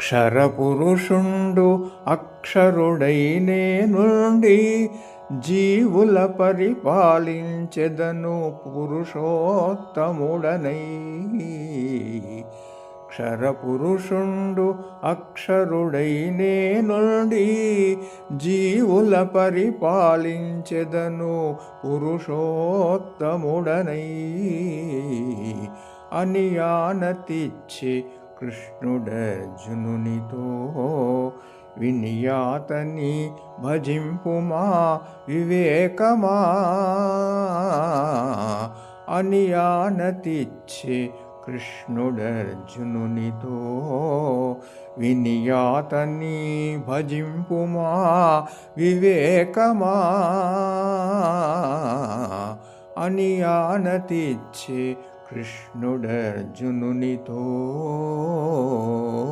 అక్షరపురుషుండు అక్షరుడై నేనుండి జీవుల పరిపాలించెదను పురుషోత్తముడనై. క్షరపురుషుండు అక్షరుడై నేనుండి జీవుల పరిపాలించెదను పురుషోత్తముడనై. అనియానతిచ్చి కృష్ణుడర్జునునితో వినియాతని భజింపుమా వివేకమా? అనియానతిచ్చి కృష్ణుడర్జునునితో వినియాతని భజింపుమా వివేకమా? అనియానతిచ్చి కృష్ణుడర్జునునితో